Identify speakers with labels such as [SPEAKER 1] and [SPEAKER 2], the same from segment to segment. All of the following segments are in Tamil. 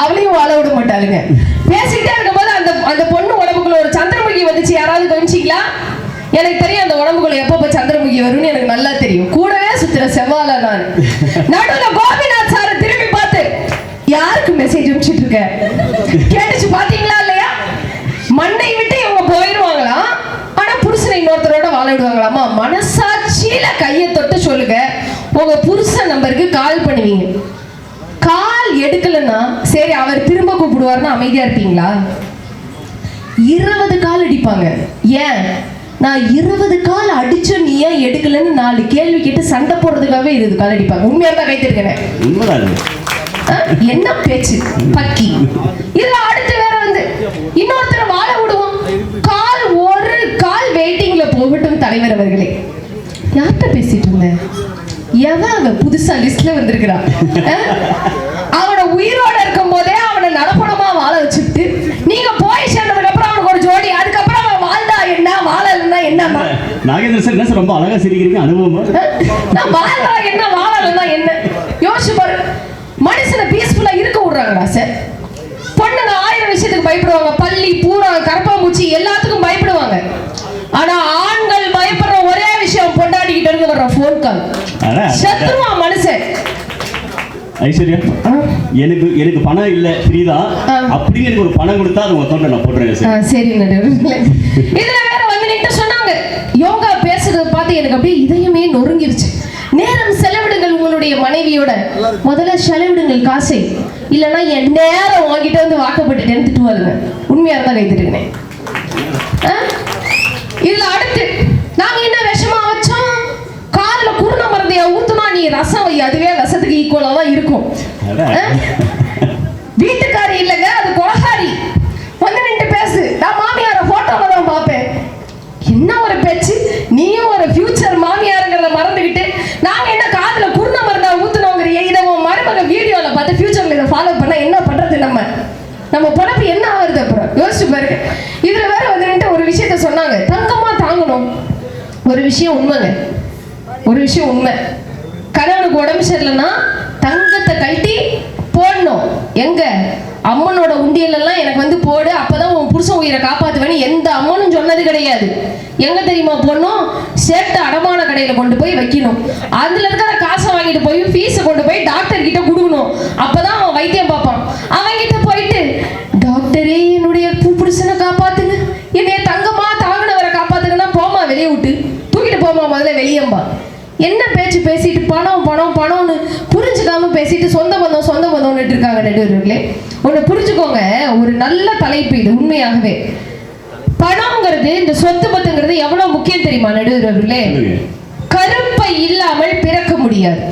[SPEAKER 1] அவளையும் வாழ விட மாட்டாளுங்க. பேசிக்கிட்டே இருக்கும்போது அந்த அந்த பொண்ணு உடம்புக்குள்ள ஒரு சந்திரமுகி வந்துச்சு. யாராவது கவனிச்சிங்களா? எனக்கு தெரியும் அந்த உடம்புக்குள்ள எப்பப்ப சந்திரமுகி வரும்னு எனக்கு நல்லா தெரியும். கூடவே சுத்துற செவ்வால நான். நடுவுல கோபிநாத் சார திரும்பி பார்த்து யாருக்கு மெசேஜ் அனுப்பிச்சிட்டு இருக்க கேட்டுச்சு பாத்தீங்களா இல்லையா? மண்ணை விட்டு இவங்க போயிருவாங்களாம் ஆனா புருஷனை இன்னொருத்தரோட வாழ விடுவாங்களாமா மனசாட்சியில கையை தொட்டு சொல்லுங்க. உங்க புருஷன் நம்பருக்கு கால் எடுக்கலன்னா சரி அவர் திரும்ப கூப்பிடுவாருன்னா அமைதியா இருப்பீங்களா? இருபது கால் அடிப்பாங்க. ஏன்? நான் இருபது கால் அடிச்ச நீ ஏன் எடுக்கலன்னு நாலு கேள்வி கேட்டு சண்டை போடுறதுக்காகவே இருபது கால் அடிப்பாங்க. உண்மையா தான்
[SPEAKER 2] இது.
[SPEAKER 1] என்ன பேச்சு? பக்கி. இதுல அடுத்து வேற வந்து இன்னொருத்தரை வாழ விடுவோம். கால் ஒரு கால் வெயிட்டிங்ல போகட்டும் தலைவர் அவர்களே. யார்கிட்ட பேசிட்டு இருந்தேன்? எவன் அவன் புதுசா லிஸ்ட்ல வந்திருக்கிறான்? உயிரோட இருக்கும் போதே அவனை நடப்பணமா வாழ வச்சுட்டு நீங்க போய் சேர்ந்ததுக்கு அப்புறம் அவனுக்கு ஒரு ஜோடி அதுக்கப்புறம் அவன் வாழ்ந்தா என்ன வாழலன்னா என்னன்னா
[SPEAKER 2] நாகேந்திர சார் என்ன சார் ரொம்ப அழகா சிரிக்கிறீங்க அனுபவமா?
[SPEAKER 1] நான் வாழ்றா என்ன வாழலன்னா என்ன? யோசிச்சு பாரு. மனுஷனை பீஸ்ஃபுல்லா இருக்க விடுறாங்கடா சார். பொண்ணுங்க ஆயிரம் விஷயத்துக்கு பயப்படுவாங்க. பள்ளி பூரா கரப்பாம்பூச்சி எல்லாத்துக்கும் பயப்படுவாங்க. ஆனா ஆண்கள் பயப்படுற ஒரே விஷயம் பொண்டாட்டிக்கிட்ட இருந்து வர்ற ஃபோன் கால். செத்துருவான் மனுஷன்.
[SPEAKER 2] ஐஸ்வர்யா? எனக்கு எனக்கு பணம் இல்ல
[SPEAKER 1] ஆ.
[SPEAKER 2] அப்படின்னு எனக்கு ஒரு பணம் கொடுத்தா அது உங்க நான் போட்டுறேன்
[SPEAKER 1] ஆ,
[SPEAKER 2] சார்
[SPEAKER 1] இதுல வேற வந்து நின்று சொன்னாங்க. யோகா பேசுறத பார்த்து எனக்கு அப்படியே இதயமே நொறுங்கிருச்சு. நேரம் செலவிடுங்கள் உங்களுடைய மனைவியோட. முதல்ல செலவிடுங்கள் காசை. இல்லைன்னா என் நேரம் வாங்கிட்டு வந்து வாக்கப்பட்டுட்டேன்னு திட்டுவாருங்க உண்மையா இருந்தா கைத்திருக்கேன் இதுல அடுத்து நாங்க என்ன மருந்தைய ஊத்துனா நீ ரசம் வை. அதுவே விஷத்துக்கு ஈக்குவலா தான் இருக்கும்? வீட்டுக்காரி இல்லைங்க அது கொலகாரி வந்து நின்று பேசு. நான் மாமியார போட்டோல தான் பார்ப்பேன். என்ன ஒரு பேச்சு? நீயும் ஒரு ஃபியூச்சர் மாமியாருங்கிறத மறந்துக்கிட்டு நாங்க என்ன காதுல குருண மருந்தா ஊத்துனோங்கிறிய? இதை உன் மருமக வீடியோல பார்த்து ஃபியூச்சர்ல இதை ஃபாலோ பண்ணா என்ன பண்றது நம்ம? நம்ம பொழப்பு என்ன ஆகுது அப்புறம்? யோசிச்சு பாருங்க. இதுல வேற வந்து நின்னுட்டு ஒரு விஷயத்த சொன்னாங்க. தங்கமா தாங்கணும். ஒரு விஷயம் உண்மைங்க. ஒரு விஷயம் உண்மை. கணவனுக்கு தங்கத்தை கழட்டி போடணும். எங்க? அம்மனோட உண்டியலெல்லாம் எனக்கு வந்து போடு அப்பதான் உன் புருஷன் உயிரை காப்பாத்துவேன்னு எந்த அம்மனும் சொன்னது கிடையாது. எங்க தெரியுமா போடணும்? சேட்டை அடமான கடையில கொண்டு போய் வைக்கணும். அதுல இருக்கிற காசை வாங்கிட்டு போய் ஃபீஸை கொண்டு போய் டாக்டர் கிட்ட கொடுக்கணும். அப்பதான் அவன் வைத்தியம் பார்ப்பான். அவன் கிட்ட போயிட்டு டாக்டரே என்னுடைய புருஷனை காப்பாத்துங்க. என்னைய தங்கமா தாங்கினவரை காப்பாத்துங்கன்னா போமா வெளியே விட்டு. தூக்கிட்டு போமா முதல்ல வெளியம்பா. என்ன நடுவர்களே ஒன்று புரிஞ்சுக்கோங்க ஒரு நல்ல தலைப்பு இது உண்மையாகவே. பணம்ங்கிறது இந்த சொத்து பத்துங்கிறது எவ்வளவு முக்கியம் தெரியுமா நடுவர்களே. கருப்பை இல்லாமல் பிறக்க முடியாது.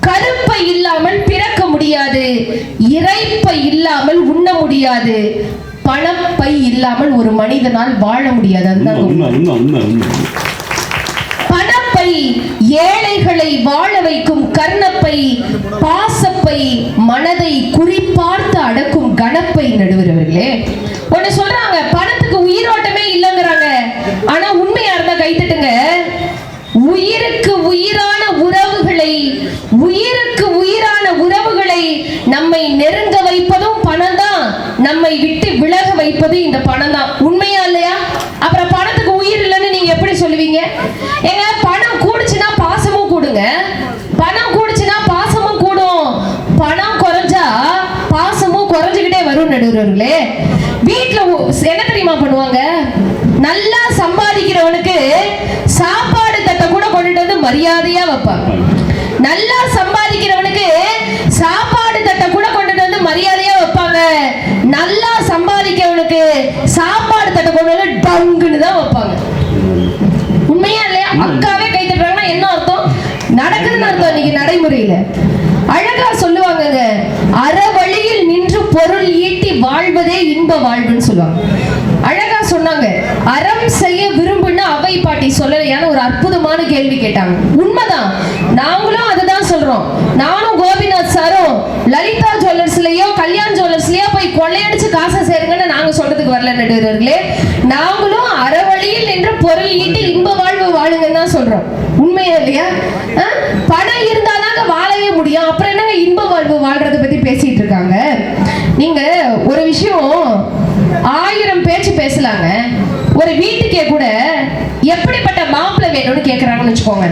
[SPEAKER 1] கருப்பை இல்லாமல் பிறக்க முடியாது. இறைப்பை இல்லாமல் உண்ண முடியாது. பணப்பை இல்லாமல் ஒரு மனிதனால் வாழ முடியாது. அதுதான் உண்மை.
[SPEAKER 2] உண்மை உண்மை உண்மை உண்மை
[SPEAKER 1] பணப்பை ஏழைகளை வாழ வைக்கும் கர்ணப்பை பாசப்பை மனதை குறிப்பார்த்து அடக்கும் கணப்பை நடுவர்களே ஒண்ணு சொல்றாங்க பணத்துக்கு உயிரோட்டமே இல்லைங்கிறாங்க. ஆனா உண்மையா இருந்தா கைத்தட்டுங்க உயிருக்கு உயிரான உறவுகளை உயிருக்கு உயிரான உறவுகளை நம்மை நெருங்க வைப்பதும் பணம் தான் நம்மை விட்டு விலக வைப்பது இந்த பணம் தான் உண்மையா இல்லையா அப்புறம் பணத்துக்கு உயிர் இல்லைன்னு நீங்க எப்படி சொல்லுவீங்க ஏங்க பணம் கூடுச்சுன்னா பாசமும் கூடுங்க பணம் கூடுச்சுன்னா பாசமும் கூடும் பணம் குறைஞ்சா பாசமும் நடுவர்களே வீட்டுல என்ன தெரியுமா பண்ணுவாங்க? நல்லா சம்பாதிக்கிறவனுக்கு சாப்பாடு தட்டை கூட கொண்டுட்டு வந்து மரியாதையா வைப்பாங்க. நல்லா சம்பாதிக்கிறவனுக்கு சாப்பாடு தட்டை கூட கொண்டுட்டு வந்து மரியாதையா வைப்பாங்க. நல்லா சம்பாதிக்கிறவனுக்கு சாப்பாடு தட்டை கொண்டு வந்து டங்குன்னு தான் வைப்பாங்க. உண்மையா இல்லையா? அக்காவே கை தட்டுறாங்கன்னா என்ன அர்த்தம்? நடக்குதுன்னு அர்த்தம் இன்னைக்கு நடைமுறையில. அழகா சொல்லுவாங்கங்க அற வழியில் நின்று பொருள் ஈட்டி வாழ்வதே இன்ப வாழ்வுன்னு சொல்லுவாங்க. அழகா சொன்னாங்க அறம் செய்ய விரும்புன்னு அவை பாட்டி சொல்லலையான ஒரு அற்புதமான கேள்வி கேட்டாங்க. உண்மைதான். நாங்களும் அதுதான் சொல்றோம். நானும் கோபிநாத் சாரும் லலிதா ஜுவல்லர்ஸ்லயோ கல்யாண் ஜுவல்லர்ஸ்லயோ போய் கொள்ளையடிச்சு காசை சேருங்கன்னு நாங்க சொல்றதுக்கு வரல நடுவர்களே. நாங்களும் அறவழியில் நின்று பொருள் ஈட்டி இன்ப வாழ்வு வாழுங்கன்னு தான் சொல்றோம். உண்மையா இல்லையா? பணம் இருந்தாதாங்க வாழவே முடியும். அப்புறம் என்னங்க இன்ப வாழ்வு வாழ்றது பத்தி பேசிட்டு இருக்காங்க வேணும்னு கேட்குறாங்கன்னு வச்சுக்கோங்க.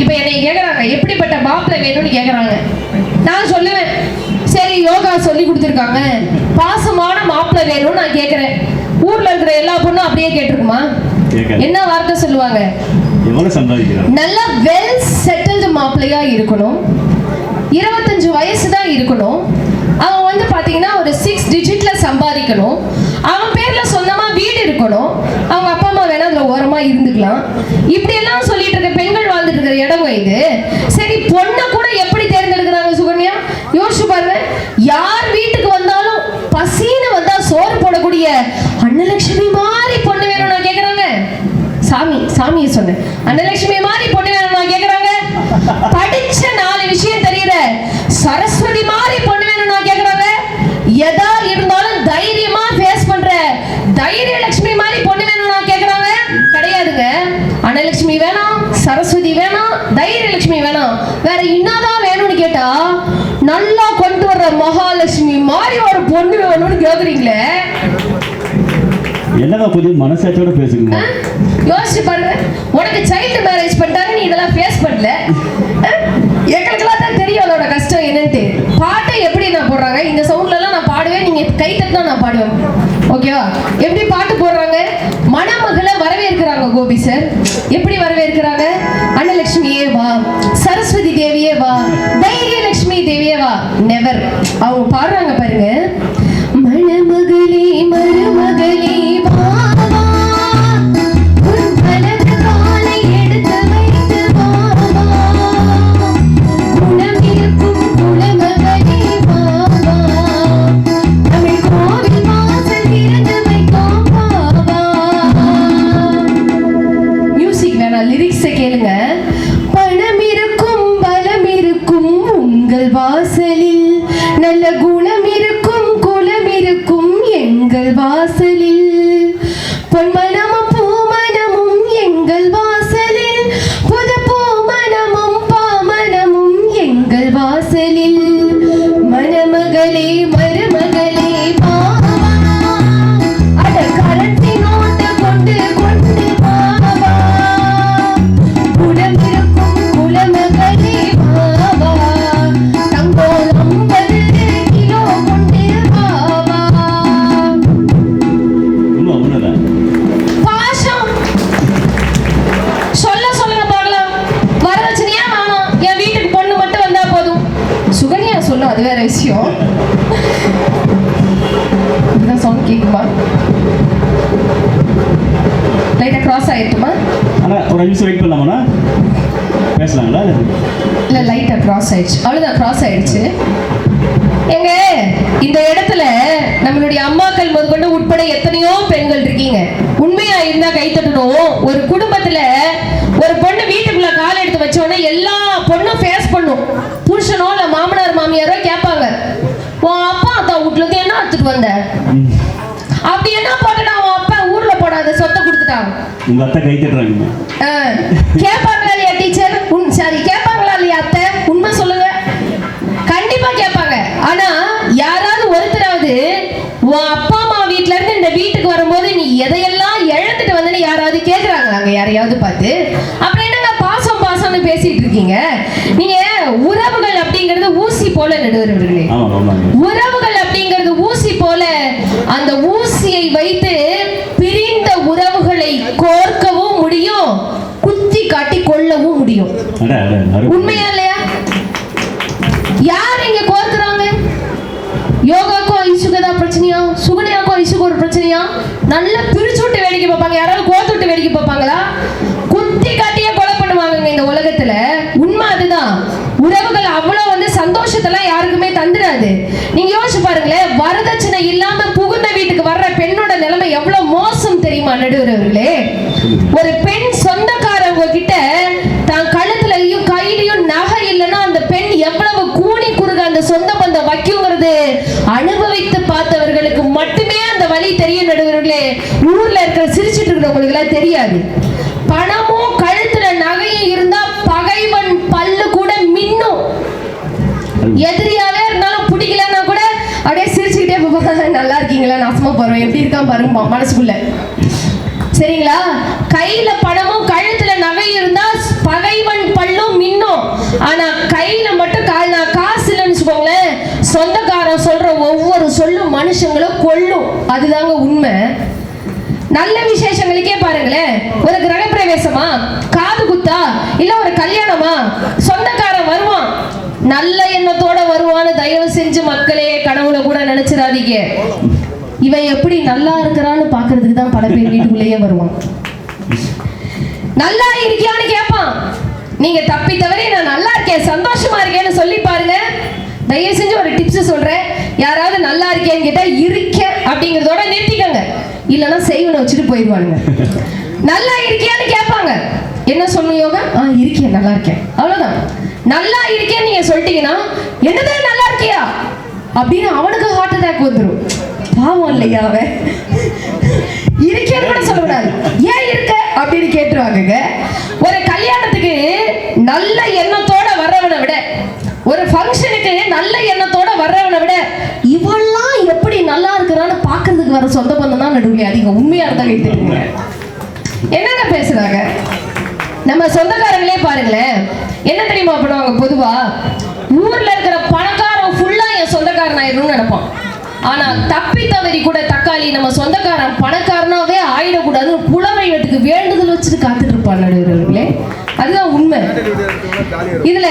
[SPEAKER 1] இப்போ என்னை கேட்குறாங்க எப்படிப்பட்ட மாப்பிள்ளை வேணும்னு கேட்குறாங்க நான் சொல்லுவேன் சரி யோகா சொல்லி கொடுத்துருக்காங்க. பாசமான மாப்பிள்ளை வேணும்னு நான் கேட்குறேன் ஊர்ல இருக்கிற எல்லா பொண்ணும் அப்படியே கேட்டிருக்குமா. என்ன வார்த்தை சொல்லுவாங்க? நல்ல வெல் செட்டில்டு மாப்பிள்ளையா இருக்கணும். இருபத்தஞ்சு வயசு தான் இருக்கணும். அவன் வந்து பாத்தீங்கன்னா ஒரு சிக்ஸ் டிஜிட்ல சம்பாதிக்கணும். அவன் பேர்ல சொந்தமா வீடு இருக்கணும். அவங்க அப்பா வேணா அதுல ஓரமா இருந்துக்கலாம். இப்படி எல்லாம் சொல்லிட்டு இருக்க பெண்கள் வாழ்ந்துட்டு இருக்கிற இடம் இது. சரி பொண்ணை கூட எப்படி தேர்ந்தெடுக்கிறாங்க சுகன்யா? யோசிச்சு பாருங்க. யார் வீட்டுக்கு வந்தாலும் பசின்னு வந்தா சோறு போடக்கூடிய அன்னலட்சுமி மாதிரி பொண்ணு வேணும் நான் கேக்குறாங்க. சாமி சாமியை சொன்னேன். அன்னலட்சுமி மாதிரி பொண்ணு வேணும் நான் கேக்குறாங்க படிச்ச நாலு விஷயம் தெரியுற சரஸ்வதி மாதிரி பொண்ணு வேணும் நான் கேக்குறாங்க எதா இருந்தாலும் தைரியமா ஃபேஸ் பண்ற தைரிய லட்சுமி மாதிரி பொண்ணு வேணும் நான் கேக்குறாங்க கிடையாதுங்க அன்னலட்சுமி வேணாம் சரஸ்வதி வேணாம் தைரிய லட்சுமி வேணாம் வேற என்னதான் வேணும்னு கேட்டா நல்லா கொண்டு வர்ற மகாலட்சுமி மாதிரி ஒரு பொண்ணு
[SPEAKER 2] என்னவா கொஞ்சம் மனசாட்சியோட பேசுங்கம்மா.
[SPEAKER 1] யோசிச்சு பாருங்க. உனக்கு சைல்டு மேரேஜ் பண்ணிட்டாங்க நீ இதெல்லாம் ஃபேஸ் பண்ணல? எங்களுக்கெல்லாம் தான் தெரியும் அதோட கஷ்டம் என்னன்ட்டு. பாட்டை எப்படி நான் போடுறாங்க? இந்த சவுண்ட்ல எல்லாம் நான் பாடுவேன் நீங்க கை தட்டினா நான் பாடுவேன். ஓகேவா எப்படி பாட்டு போடுறாங்க? மணமகளை வரவேற்கிறாங்க கோபி சார் எப்படி வரவேற்கிறாங்க? அன்னலட்சுமியே வா சரஸ்வதி தேவியே வா தைரியலட்சுமி தேவியே வா. நெவர் அப்படி என்ன போட்டா உன் அப்பா ஊர்ல போடாத சொத்தை கொடுத்துட்டாங்க
[SPEAKER 2] உங்க அத்தை கை தட்டுறாங்க.
[SPEAKER 1] கேட்பாங்களா இல்லையா டீச்சர் உன் சரி கேட்பாங்களா இல்லையா அத்தை? உண்மை சொல்லுங்க. கண்டிப்பா கேட்பாங்க ஆனா யாராவது ஒருத்தராவது உன் அப்பா அம்மா வீட்ல இருந்து இந்த வீட்டுக்கு வரும்போது நீ எதையெல்லாம் இழந்துட்டு வந்தேன்னு யாராவது கேக்குறாங்களாங்க யாரையாவது பார்த்து. அப்புறம் என்னங்க பாசம் பாசம்னு பேசிட்டு இருக்கீங்க? நீங்க உறவுகள் அப்படிங்கிறது ஊசி போல நடுவர்களே உறவுகள் அப்படிங்கிறது ஊசி போல அந்த ஊசியை வைத்து பிரிந்த உறவுகளை கோர்க்கவும் முடியும் குத்தி காட்டி கொள்ளவும் முடியும்
[SPEAKER 2] அட அட அரு
[SPEAKER 1] உண்மையா இல்லையா? யார் இங்க கோர்க்குறாங்க? யோகாக்கும் ஐசுக்கு ஏதாவது பிரச்சனையா? சுகன்யாக்கும் ஐசுக்கு ஒரு பிரச்சனையா? நல்லா பிரிச்சு விட்டு வேடிக்கை பார்ப்பாங்க. யாராவது கோர்த்து விட்டு வேடிக்கை பார்ப்பாங்களா? குத்தி காட்டியே கொலை பண்ணுவாங்க இந்த உலகத்துல. உண்மை அதுதான். உறவுகள் அவ்வளவு வந்து சந்தோஷத்தெல்லாம் யாருக்குமே தந்துடாது. நீங்க யோசிச்சு பாருங்களேன் வரதட்சணை இல்லாம புகுந்த வீட்டுக்கு வர்ற பெண்ணோட நிலைமை எவ்வளவு மோசம் தெரியுமா நடுவர்களே ஒரு பெண் சொந்தக்காரவங்க கிட்ட அந்த சொந்த பந்தம் வைக்குங்கிறது அனுபவித்து பார்த்தவர்களுக்கு மட்டுமே அந்த வழி தெரியும் நடுவர்களே. ஊர்ல இருக்கிற சிரிச்சிட்டு இருக்கிறவங்களுக்கு எல்லாம் தெரியாது. பணமும் கழுத்துல நகையும் இருந்தா பகைவன் பல்லு கூட மின்னும். எதிரியாவே இருந்தாலும் பிடிக்கலன்னா கூட அப்படியே சிரிச்சுக்கிட்டே போவாங்க நல்லா இருக்கீங்களா? நாசமா போறேன். எப்படி இருக்கான் பாருங்க மனசுக்குள்ள. சரிங்களா? கையில பணமும் கழுத்துல நகை இருந்தா பகைவன் பல்லும் மின்னும். ஆனா கையில மட்டும் கா- நான் காசு இல்லைன்னு வச்சுக்கோங்களேன் சொந்தக்காரன் சொல்ற ஒவ்வொரு சொல்லும் மனுஷங்களை கொல்லும். அதுதாங்க உண்மை. நல்ல விசேஷங்களுக்கே பாருங்களேன் ஒரு கிரகப்பிரவேசமா காது குத்தா? இல்ல ஒரு கல்யாணமா? சொந்தக்காரன் வருவான். நல்ல எண்ணத்தோட வருவான்னு தயவு செஞ்சு மக்களே கனவுல கூட நினைச்சிடாதீங்க இவன் எப்படி நல்லா இருக்கிறான்னு பாக்குறதுக்கு தான் பல பேர் வீட்டுக்குள்ளேயே வருவான். நல்லா இருக்கியான்னு கேட்பான் நீங்க தப்பி தவறி நான் நல்லா இருக்கேன் சந்தோஷமா இருக்கேன்னு சொல்லி பாருங்க தயவு செஞ்சு ஒரு டிப்ஸ் சொல்றேன் யாராவது நல்லா இருக்கேன்னு கேட்டா இருக்கேன் அப்படிங்கறதோட நிறுத்திக்கங்க. இல்லைன்னா செய்வனை வச்சுட்டு போயிடுவானுங்க. நல்லா இருக்கியான்னு கேட்பாங்க. என்ன சொல்லணும் யோகா? ஆ இருக்கேன் நல்லா இருக்கேன். அவ்வளவுதான். நல்லா இருக்கேன்னு நீங்க சொல்லிட்டீங்கன்னா என்னதான் நல்லா இருக்கியா? அப்படின்னு அவனுக்கு ஹார்ட் அட்டாக் வந்துடும் பாவம் இல்லையா அவன்? இருக்கேன்னு கூட சொல்லக்கூடாது. ஏன் இருக்க? அப்படின்னு கேட்டுருவாங்க ஒரு கல்யாணத்துக்கு நல்ல எண்ணத்தோட வர்றவனை விட ஒரு ஃபங்க்ஷனுக்கு நல்ல எண்ணத்தோட வர்றவனை விட இவெல்லாம் எப்படி நல்லா இருக்கிறான்னு சொந்த பந்தம் தான் நடுவில் அதிகம். உண்மையா இருந்தா கேட்டுருங்க என்னங்க பேசுறாங்க? நம்ம சொந்தக்காரங்களே பாருங்களேன். என்ன தெரியுமா பண்ணுவாங்க பொதுவா? ஊர்ல இருக்கிற பணக்காரன் ஃபுல்லா என் சொந்தக்காரன் ஆயிடும்னு நினைப்பான். ஆனா தப்பி தவறி கூட தக்காளி நம்ம சொந்தக்காரன் பணக்காரனாவே ஆயிடக்கூடாது புலமை வேண்டுதல் வச்சுட்டு காத்துட்டு இருப்பான் நடுவர்களே. அதுதான் உண்மை. இதுல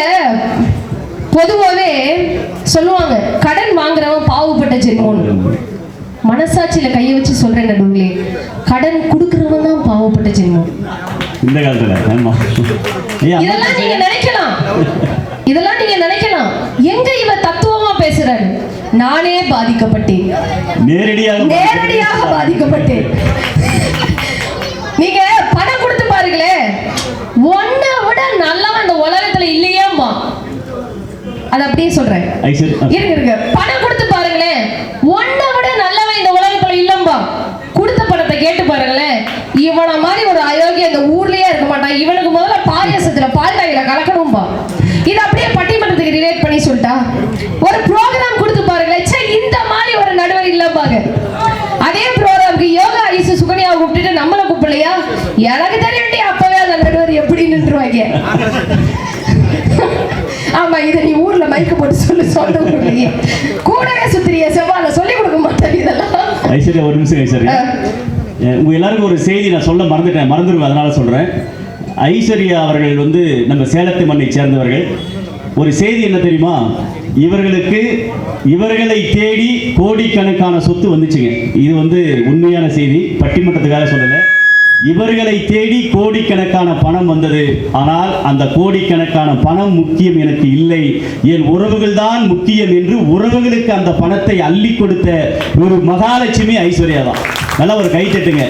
[SPEAKER 1] பொதுவாகவே சொல்லுவாங்க கடன் வாங்குறவன் பாவப்பட்ட ஜென்மோன்னு மனசாட்சியில கையை வச்சு சொல்றேன் நடுவுகளே கடன் கொடுக்கறவன் தான் பாவப்பட்ட ஜென்மம்.
[SPEAKER 2] இந்த காலத்துல
[SPEAKER 1] இதெல்லாம் நீங்க நினைக்கலாம். இதெல்லாம் நீங்க நினைக்கலாம். எங்க இவ தத்துவமா பேசுறாரு? நானே பாதிக்கப்பட்டேன்.
[SPEAKER 2] நேரடியாக
[SPEAKER 1] நேரடியாக பாதிக்கப்பட்டேன். நீங்க பணம் கொடுத்து பாருங்களேன் ஒன்ன விட நல்லவன் இந்த உலகத்துல இல்லையேம்மா. அது அப்படியே சொல்றேன். இருங்க இருங்க. பணம் கொடுத்து பாருங்களேன் ஒன்ன விட நல்லவன் இந்த உலகத்துல இல்லம்பா கொடுத்த பணத்தை கேட்டு பாருங்களேன் இவனை மாதிரி ஒரு அயோக்கிய இந்த ஊர்லயே இருக்க மாட்டான் இவனுக்கு முதல்ல பாயாசத்துல பால் டாயில கலக்கணும்பா. இது அப்படியே பட்டிமன்றத்துக்கு ரிலேட் பண்ணி சொல்லிட்டா. ஒரு ப்ரோக்ராம் கொடுத்து பாருங்களேன். ச்சே இந்த மாதிரி ஒரு நடுவர் இல்லம்பாங்க. அதே ப்ரோக்ராம்க்கு யோகா ஐசு சுகன்யாவை கூப்பிட்டுட்டு நம்மளை கூப்பிடலையா? எனக்கு தெரியண்டி அப்பவே அந்த நடுவர் எப்படி நின்றுவாங்க. ஆமா இதை நீ ஊர்ல மைக்கு போட்டு சொல்லு சொல்ல ஊர்லயே. கூடவே சுத்திரிய செவ்வால சொல்லி கொடுக்க மாட்டேன் இதெல்லாம்.
[SPEAKER 2] ஐஸ்வர்யா ஒரு நிமிஷம் ஐஸ்வர்யா. உங்கள் உங்க எல்லாருக்கும் ஒரு செய்தி நான் சொல்ல மறந்துட்டேன் மறந்துடுவேன் அதனால சொல்றேன். ஐஸ்வர்யா அவர்கள் வந்து நம்ம சேலத்து மண்ணை சேர்ந்தவர்கள். ஒரு செய்தி என்ன தெரியுமா? இவர்களுக்கு இவர்களை தேடி கோடிக்கணக்கான சொத்து வந்துச்சுங்க. இது வந்து உண்மையான செய்தி பட்டிமன்றத்துக்காக சொல்லலை. இவர்களை தேடி கோடிக்கணக்கான பணம் வந்தது. ஆனால் அந்த கோடிக்கணக்கான பணம் முக்கியம் எனக்கு இல்லை. என் உறவுகள் தான் முக்கியம் என்று உறவுகளுக்கு அந்த பணத்தை அள்ளி கொடுத்த ஒரு மகாலட்சுமி ஐஸ்வர்யா தான். நல்லா ஒரு கை தட்டுங்க.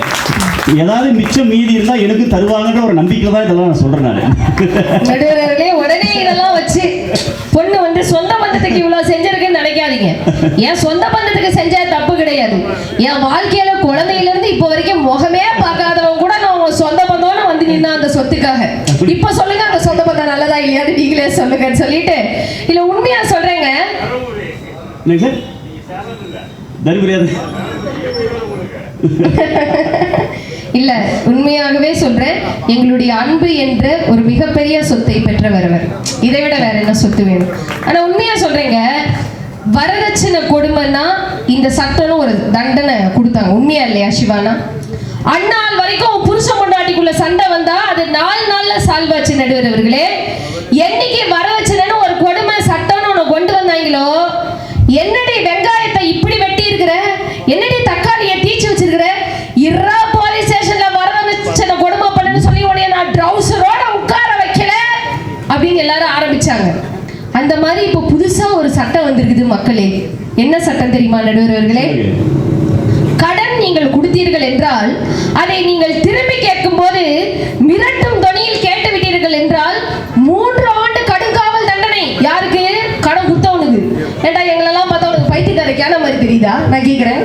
[SPEAKER 2] ஏதாவது மிச்சம் மீதி இருந்தா எனக்கு தருவாங்கன்ற ஒரு நம்பிக்கை தான் இதெல்லாம் நான் சொல்றேன் நான்.
[SPEAKER 1] உடனே இதெல்லாம் வச்சு பொண்ணு வந்து சொந்த பந்தத்துக்கு இவ்வளவு செஞ்சிருக்குன்னு நினைக்காதீங்க. என் சொந்த பந்தத்துக்கு செஞ்சா தப்பு கிடையாது. என் வாழ்க்கையில குழந்தையில இருந்து இப்போ வரைக்கும் முகமே பார்க்காதவங்க கூட நான் உங்க சொந்த பந்தம்னு வந்து நின்னா அந்த சொத்துக்காக. இப்ப சொல்லுங்க அந்த சொந்த பந்தம் நல்லதா இல்லையான்னு நீங்களே சொல்லுங்கன்னு சொல்லிட்டு இல்ல உண்மையா சொல்றேங்க.
[SPEAKER 2] என்னங்க சார்? தருமபுரியா?
[SPEAKER 1] இல்ல உண்மையாகவே சொல்றேன் எங்களுடைய அன்பு என்ற ஒரு மிகப்பெரிய சொத்தை பெற்றவர் அவர் இதை விட வேற என்ன சொத்து வேணும்? ஆனா உண்மையா சொல்றேங்க வரதட்சணை கொடுமைன்னா இந்த சட்டம்னு ஒரு தண்டனை கொடுத்தாங்க. உண்மையா இல்லையா சிவானா? அந்நாள் வரைக்கும் புருஷன் கொண்டாட்டிக்குள்ள சண்டை வந்தா அது நாலு நாள்ல சால்வாச்சு நடுவர் அவர்களே. என்னைக்கு எல்லாரும் ஆரம்பிச்சாங்க. அந்த மாதிரி இப்போ புதுசா ஒரு சட்டம் வந்திருக்குது மக்களே. என்ன சட்டம் தெரியுமா நடுவர் அவர்களே கடன் நீங்கள் கொடுத்தீர்கள் என்றால் அதை நீங்கள் திரும்பி கேட்கும்போது மிரட்டும் தொனியில் கேட்டு விட்டீர்கள் என்றால் மூன்று ஆண்டு கடுங்காவல் தண்டனை. யாருக்கு? கடன் குத்தவனுக்கு ஏண்டா எங்களெல்லாம் பார்த்தா உனக்கு பைத்தியக்காரக்கான மாதிரி தெரியுதா? நான் கேட்கிறேன்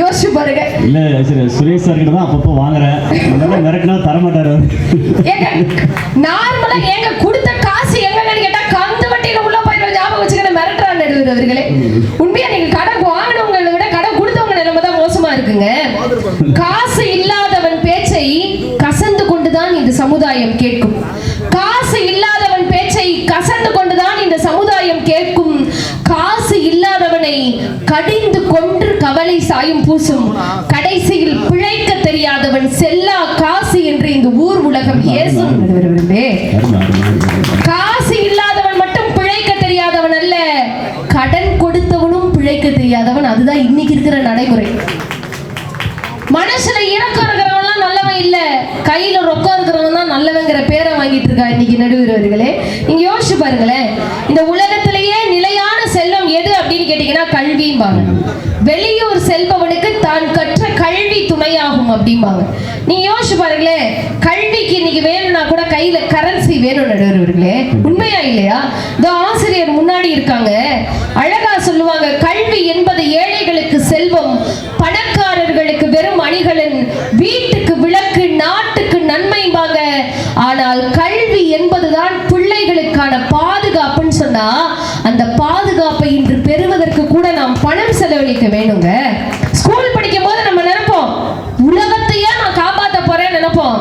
[SPEAKER 1] யோசிச்சு பாருங்க.
[SPEAKER 2] இல்ல சரி சுரேஷ் சார் கிட்ட தான் அப்பப்போ வாங்குறேன். மிரட்டினா தரமாட்டாரு அவரு.
[SPEAKER 1] ஏங்க நார்மலா ஏங்க கொடுத்த மிரட்டுறான் உண்மையா நீங்க கடன் வாங்கினவங்களை விட கடன் கொடுத்தவங்க நிலைமை தான் மோசமா இருக்குங்க. காசு இல்லாதவன் பேச்சை கசந்து கொண்டுதான் இந்த சமுதாயம் கேட்கும். காசு இல்லாதவன் பேச்சை கசந்து கொண்டுதான் இந்த சமுதாயம் கேட்கும். காசு இல்லாதவனை கடிந்து கொன்று கவலை சாயும் பூசும். கடைசியில் பிழைக்க தெரியாதவன் செல்லா காசு என்று இந்த ஊர் உலகம் ஏசும் நடுவர்களே
[SPEAKER 2] அருமை, அருமை, அருமை, அருமை.
[SPEAKER 1] காசு இல்லாதவன் மட்டும் பிழைக்க தெரியாதவன் அல்ல கடன் கொடுத்தவனும் பிழைக்க தெரியாதவன் அதுதான் இன்னைக்கு இருக்கிற நடைமுறை மனசுல இறக்கம் இருக்கிறவன்லாம் நல்லவன் இல்ல. கையில ரொக்கம் இருக்கிறவன் தான் நல்லவங்கிற பேரை வாங்கிட்டு இருக்கா இன்னைக்கு நடுவர்களே நீங்க யோசிச்சு பாருங்களேன். இந்த உலகத்தை கேட்டீங்கன்னா கல்விம்பாங்க. வெளியூர் செல்பவனுக்கு தான் கற்ற கல்வி துணையாகும் அப்படிம்பாங்க. நீங்க யோசிச்சு பாருங்களேன் கல்விக்கு இன்னைக்கு வேணும்னா கூட கையில கரன்சி வேணும் நடுவர்களே உண்மையா இல்லையா? இந்த ஆசிரியர் முன்னாடி இருக்காங்க. அழகா சொல்லுவாங்க கல்வி என்பது ஏழைகளுக்கு செல்வம் பணக்காரர்களுக்கு வெறும் அணிகலன் வீட்டுக்கு விளக்கு நாட்டுக்கு நன்மைம்பாங்க. ஆனால் கல்வி என்பதுதான் பிள்ளைகளுக்கான பாதுகாப்புன்னு சொன்னா பாதுகாப்பை இன்று பெறுவதற்கு கூட நாம் பணம் செலவழிக்க வேணுங்க. ஸ்கூல் படிக்கும் போது நம்ம நினைப்போம் உலகத்தையே நான் காப்பாத்த போறேன்னு நினைப்போம்.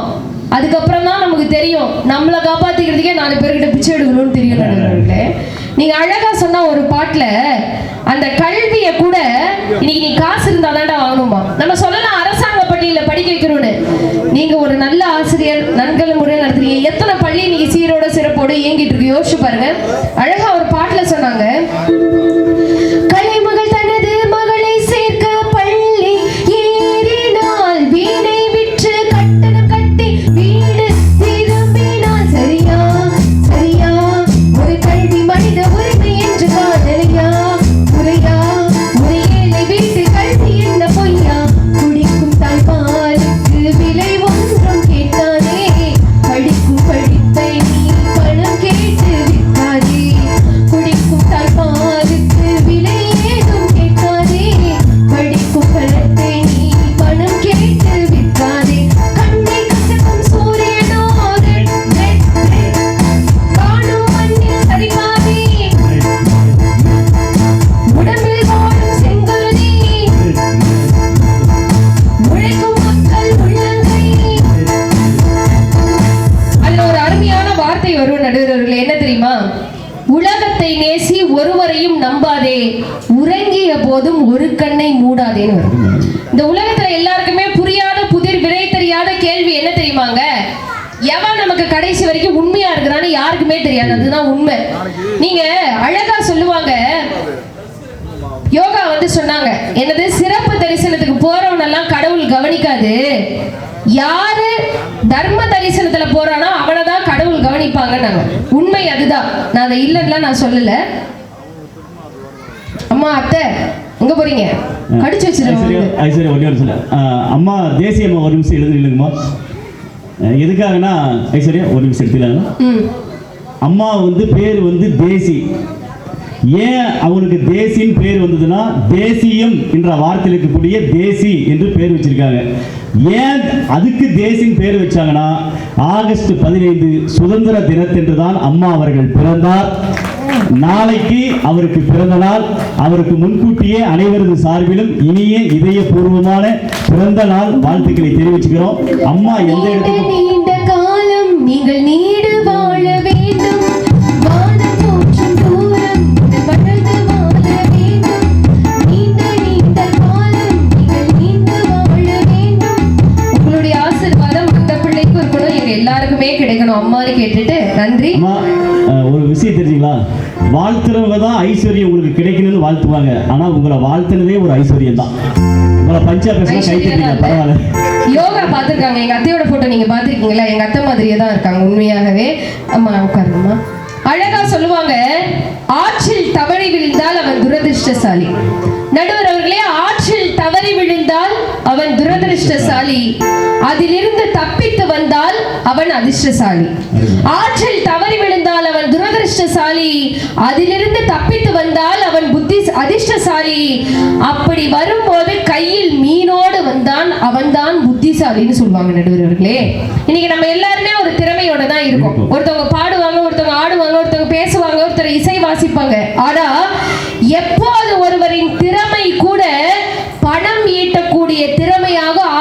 [SPEAKER 1] அதுக்கப்புறம் தான் நமக்கு தெரியும் நம்மளை காப்பாத்திக்கிறதுக்கே நாலு பேர்கிட்ட பிச்சை எடுக்கணும்னு தெரியும் நீங்க அழகா சொன்ன ஒரு பாட்டுல அந்த கல்வியை கூட இன்னைக்கு நீ காசு இருந்தா தான்டா வாங்கணுமா நம்ம சொல்லலாம் அரசாங்க பள்ளியில படிக்க வைக்கணும்னு. நீங்க ஒரு நல்ல ஆசிரியர் நன்கல முறையில் நடத்துறீங்க. எத்தனை பள்ளி நீங்க சீரோட சிறப்போட இயங்கிட்டு இருக்கு? யோசிச்சு பாருங்க. அழகா ஒரு பாட்டுல சொன்னாங்க. எல்லாருக்குமே புரியாத புதிர் விடை தெரியாத கேள்வி என்ன தெரியுமாங்க? எவன் நமக்கு கடைசி வரைக்கும் உண்மையா இருக்கிறான்னு யாருக்குமே தெரியாது. அதுதான் உண்மை. நீங்க அழகா சொல்லுவாங்க. யோகா வந்து சொன்னாங்க. என்னது? சிறப்பு தரிசனத்துக்கு போறவனெல்லாம் கடவுள் கவனிக்காது. யாரு தர்ம தரிசனத்துல போறானோ அவனை தான் கடவுள் கவனிப்பாங்கன்னாங்க. உண்மை அதுதான். நான் அதை இல்லைன்னா நான் சொல்லல. அம்மா அத்தை எங்க போறீங்க? கடிச்சு வச்சிருவாங்க
[SPEAKER 2] ஐஸ்வர்யா ஒன்றே ஒரு சொல்ல அம்மா தேசிய அம்மா ஒரு நிமிஷம் எழுதி இல்லைங்கம்மா எதுக்காகனா ஐஸ்வர்யா ஒரு நிமிஷம் எடுத்துக்கலாங்க.
[SPEAKER 1] ம்.
[SPEAKER 2] அம்மா வந்து பேர் வந்து தேசி. ஏன் அவனுக்கு தேசின்னு பேர் வந்ததுன்னா தேசியம் என்ற வார்த்தையில் இருக்கக்கூடிய தேசி என்று பேர் வச்சிருக்காங்க. ஏன் அதுக்கு தேசின் பேர் வச்சாங்கன்னா ஆகஸ்ட் பதினைந்து சுதந்திர தினத்தன்று தான் அம்மா அவர்கள் பிறந்தார். நாளைக்கு அவருக்கு பிறந்த நாள். அவருக்கு முன்கூட்டியே அனைவரது சார்பிலும் இனிய இதயபூர்வமான பிறந்த நாள் வாழ்த்துக்களை தெரிவிச்சுக்கிறோம். அம்மா எந்த இடத்துக்கு
[SPEAKER 1] நீண்ட காலம் நீங்கள் நீடு அம்மான்னு கேட்டுட்டு நன்றி.
[SPEAKER 2] ஒரு விஷயம் தெரிஞ்சுங்களா? வாழ்த்துறவங்க தான் ஐஸ்வர்யம் உங்களுக்கு கிடைக்கணும்னு வாழ்த்துவாங்க. ஆனா உங்களை வாழ்த்துனதே ஒரு ஐஸ்வர்யம் தான் உங்களை பஞ்சா பேசுனா பரவாயில்ல.
[SPEAKER 1] யோகா பார்த்துருக்காங்க. எங்க அத்தையோட போட்டோ நீங்க பார்த்துருக்கீங்களா? எங்க அத்தை மாதிரியே தான் இருக்காங்க உண்மையாகவே. அம்மா உட்காருங்கம்மா. அழகா சொல்லுவாங்க ஆற்றில் தவறி விழுந்தால் அவன் துரதிர்ஷ்டசாலி. நடுவர் அவர்களே ஆற்றில் துரதிர்ஷ்டசாலி. அதிலிருந்து தப்பித்து வந்தால் அவன் அதிர்ஷ்டசாலி. ஆற்றில் தவறி விழுந்தால் அவன் துரதிர்ஷ்டசாலி. அதிலிருந்து தப்பித்து வந்தால் அவன் புத்தி அதிர்ஷ்டசாலி. அப்படி வரும்போது கையில் மீனோடு வந்தான் அவன்தான் புத்திசாலின்னு சொல்லுவாங்க நடுவர்களே இன்னைக்கு நம்ம எல்லாருமே ஒரு திறமையோட தான் இருக்கோம். ஒருத்தவங்க பாடுவாங்க ஒருத்தவங்க ஆடுவாங்க ஒருத்தவங்க பேசுவாங்க ஒருத்தர் இசை வாசிப்பாங்க. ஆனா எப்போது ஒருவரின் திறமை கூட பணம் ஈட்டக்கூடிய திறமையாக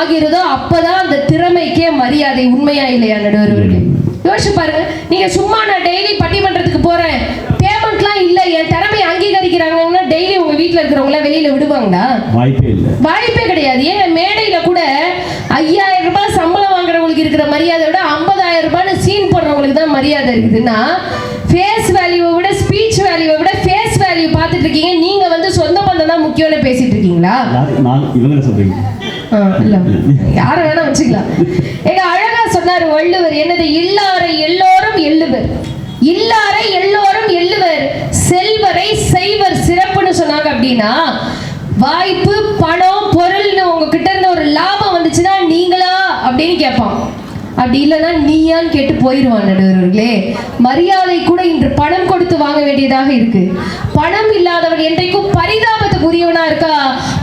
[SPEAKER 1] ஆகிறதோ அப்பதான் அந்த திறமைக்கே மரியாதை உண்மையா இல்லையா நடுவர்களே யோசிச்சு பாருங்க நீங்க சும்மா நான் டெய்லி பட்டிமன்றத்துக்கு போறேன் பேமெண்ட்லாம் இல்ல என் திறமையை அங்கீகரிக்கிறாங்கன்னா டெய்லி உங்க வீட்ல இருக்கிறவங்கள வெளியில விடுவாங்களா?
[SPEAKER 2] வாய்ப்பே இல்லை.
[SPEAKER 1] வாய்ப்பே கிடையாது. ஏன் மேடையில கூட ஐயாயிரம் ரூபாய் சம்பளம் வாங்குறவங்களுக்கு இருக்கிற மரியாதை விட ஐம்பதாயிரம் ரூபாய்னு சீன் போடுறவங்களுக்கு தான் மரியாதை இருக்குதுன்னா ஃபேஸ் வேல்யூவை விட ஸ்பீச் வேல்யூவை விட ஃபேஸ் வேல்யூ பார்த்துட்டு இருக்கீங்க. நீங்க வந்து சொந்த பந்தம் தான் முக்கியம்னு பேசிட்டு இருக்கீங்களா?
[SPEAKER 2] இவங்கள சொல்றீங்க
[SPEAKER 1] இல்ல. யார வேணா வச்சுக்கலாம். எங்க அழகா சொன்னாரு வள்ளுவர் என்னது இல்லாரை எல்லோரும் எள்ளுவர். இல்லாரை எல்லோரும் எள்ளுவர். செல்வரை செய்வர் சிறப்புன்னு சொன்னாங்க அப்படின்னா வாய்ப்பு பணம் பொருள்னு உங்ககிட்ட இருந்து ஒரு லாபம் வந்துச்சுன்னா நீங்களா அப்படின்னு கேட்பான். அப்படி இல்லைன்னா நீயான்னு கேட்டு போயிடுவான் நடுவர்களே. மரியாதை கூட இன்று பணம் கொடுத்து வாங்க வேண்டியதாக இருக்கு. பணம் இல்லாதவன் என்றைக்கும் பரிதாபத்துக்கு உரியவனா இருக்கா?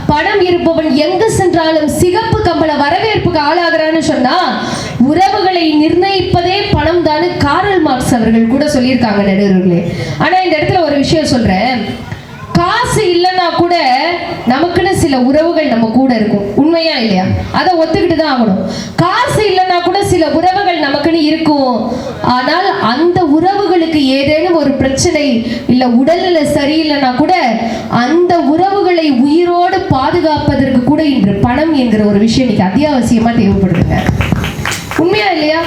[SPEAKER 1] பணம் இருப்பவன் எங்கு சென்றாலும் சிகப்பு கம்பள வரவேற்புக்கு ஆளாகிறான்னு சொன்னா உறவுகளை நிர்ணயிப்பதே பணம் தான் காரல் மார்க்ஸ் அவர்கள் கூட சொல்லியிருக்காங்க நடுவர்களே. ஆனா இந்த இடத்துல ஒரு விஷயம் சொல்றேன். காசு இல்லைன்னா கூட நமக்குன்னு சில உறவுகள் நம்ம கூட இருக்கும். உண்மையா இல்லையா? அதை ஒத்துக்கிட்டு தான் ஆகணும். காசு இல்லைன்னா கூட சில உறவுகள் நமக்குன்னு இருக்கும். ஆனால் அந்த உறவுகளுக்கு ஏதேனும் ஒரு பிரச்சனை இல்லை உடல்நிலை சரியில்லைன்னா கூட அந்த உறவுகளை உயிரோடு பாதுகாப்பதற்கு கூட இன்று பணம் என்கிற ஒரு விஷயம் இன்னைக்கு அத்தியாவசியமா தேவைப்படுதுங்க. உண்மையா இல்லையா?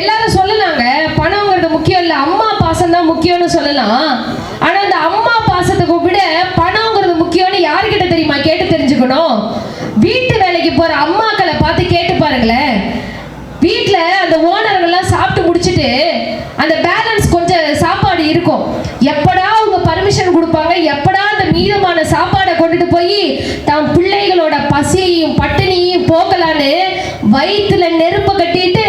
[SPEAKER 1] எல்லாரும் சொல்லலாங்க. பணங்கிறது முக்கியம் இல்ல அம்மா பாசம் தான் முக்கியம்னு சொல்லலாம். ஆனா அந்த அம்மா பாசத்துக்கு விட யாருக்கிட்ட தெரியுமா? கேட்டு தெரிஞ்சுக்கணும். வீட்டு வேலைக்கு போற அம்மாக்களை பார்த்து கேட்டு பாருங்களேன். வீட்டில் அந்த ஓனர்கள்லாம் சாப்பிட்டு முடிச்சிட்டு அந்த பேலன்ஸ் கொஞ்சம் சாப்பாடு இருக்கும். எப்படா அவங்க பர்மிஷன் கொடுப்பாங்க எப்படா அந்த மீதமான சாப்பாடை கொண்டுட்டு போய் தம் பிள்ளைகளோட பசியையும் பட்டினியையும் போக்கலான்னு வயிற்றுல நெருப்ப கட்டிட்டு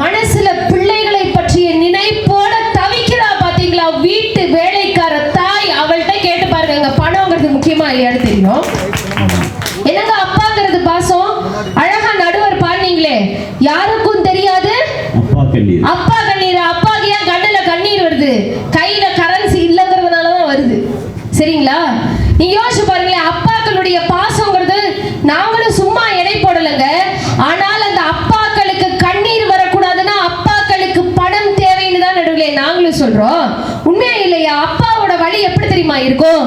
[SPEAKER 1] மனசுல பிள்ளைகளை பற்றிய நினைப்போட தவிக்கிறா பாத்தீங்களா வீட்டு வேலைக்கார தாய் அவள்கிட்ட கேட்டு பாருங்க அங்க பணங்கிறது முக்கியமா இல்லையான்னு தெரியும் என்னங்க அப்பாங்கிறது பாசம் அழகா நடுவர் பாடுனீங்களே யாருக்கும் தெரியாது
[SPEAKER 2] அப்பா கண்ணீர்
[SPEAKER 1] அப்பா கண்ணீர் அப்பாக்கு ஏன் கண்ணுல கண்ணீர் வருது கையில கரன்சி இல்லைங்கிறதுனால தான் வருது சரிங்களா நீங்க யோசிச்சு பாருங்களேன் அப்பாக்களுடைய பாசங்கிறது நாங்களும் சும்மா எடை போடலைங்க ஆனால் அந்த அப்பாக்களுக்கு கண்ணீர் வரக்கூடாதுன்னா அப்பாக்களுக்கு பணம் தேவைன்னு தான் நடுவில் நாங்களும் சொல்றோம் உண்மையா